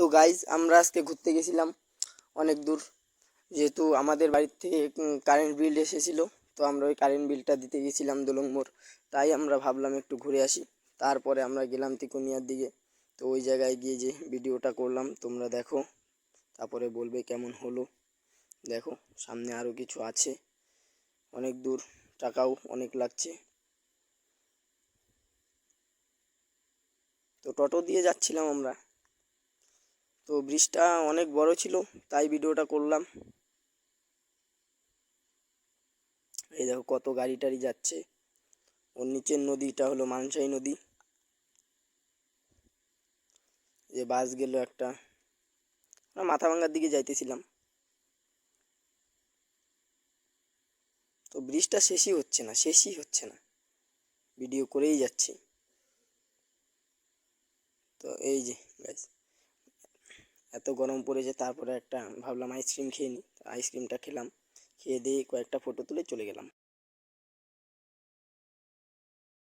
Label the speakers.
Speaker 1: তো গাইজ আমরা আজকে ঘুরতে গেছিলাম অনেক দূর। যেহেতু আমাদের বাড়ির থেকে কারেন্ট বিল এসেছিল, তো আমরা ওই কারেন্ট বিলটা দিতে গেছিলাম দোলং মোড়। তাই আমরা ভাবলাম একটু ঘুরে আসি। তারপরে আমরা গেলাম তিকুনিয়ার দিকে। তো ওই জায়গায় গিয়ে যে ভিডিওটা করলাম, তোমরা দেখো। তারপরে বলবে কেমন হলো। দেখো, সামনে আরও কিছু আছে। অনেক দূর, টাকাও অনেক লাগছে। তো টোটো দিয়ে যাচ্ছিলাম আমরা। তো ব্রিজটা অনেক বড় ছিল তাই ভিডিওটা করলাম। এই দেখো কত গাড়ি টাড়ি যাচ্ছে। ওর নিচের নদীটা হলো মানসাই নদী। যে বাস গেল একটা। আমরা মাথা ভাঙ্গার দিকে যাইতেছিলাম। তো ব্রিজটা শেষই হচ্ছে না শেষই হচ্ছে না। ভিডিও করেই যাচ্ছি। তো এই যে guys, এত গরম পড়েছে তারপরে একটা ভাবলাম আইসক্রিম খেয়ে নিই আইসক্রিমটা খেলাম। খেয়ে দিয়ে কয়েকটা ফটো তুলে চলে গেলাম।